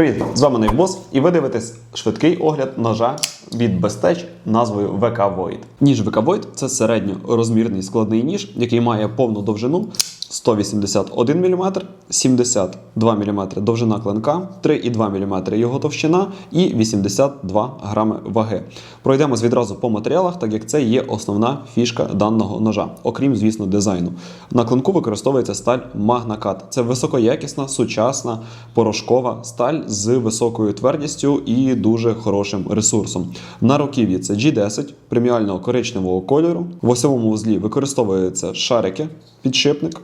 Привіт! З вами Найбос, і ви дивитесь швидкий огляд ножа від Bestech назвою VK Void. Ніж VK Void – це середньорозмірний складний ніж, який має повну довжину 181 мм, 72 мм довжина клинка, 3,2 мм його товщина і 82 грами ваги. Пройдемось відразу по матеріалах, так як це є основна фішка даного ножа, окрім, звісно, дизайну. На клинку використовується сталь Magnacat. Це високоякісна, сучасна, порошкова сталь з високою твердістю і дуже хорошим ресурсом. На руків'ї це G10 преміального коричневого кольору. В осьовому вузлі використовуються шарики, підшипник.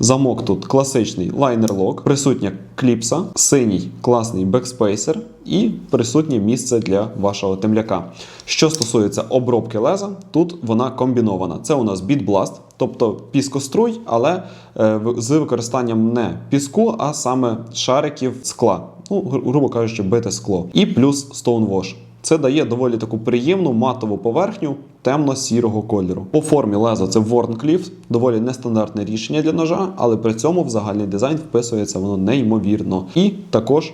Замок тут класичний лайнер-лок, присутня кліпса, синій класний бекспейсер і присутнє місце для вашого темляка. Що стосується обробки леза, тут вона комбінована. Це у нас бітбласт, тобто піскоструй, але е, з використанням не піску, а саме шариків скла. Ну, грубо кажучи, бите скло. І плюс Stonewash. Це дає доволі таку приємну матову поверхню темно-сірого кольору. По формі леза це Warncliffe, доволі нестандартне рішення для ножа, але при цьому в загальний дизайн вписується воно неймовірно. І також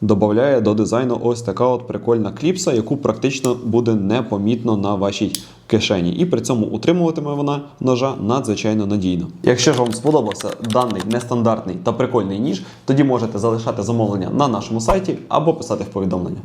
додає до дизайну ось така от прикольна кліпса, яку практично буде непомітно на вашій кишені. І при цьому утримуватиме вона ножа надзвичайно надійно. Якщо ж вам сподобався даний нестандартний та прикольний ніж, тоді можете залишати замовлення на нашому сайті або писати в повідомлення.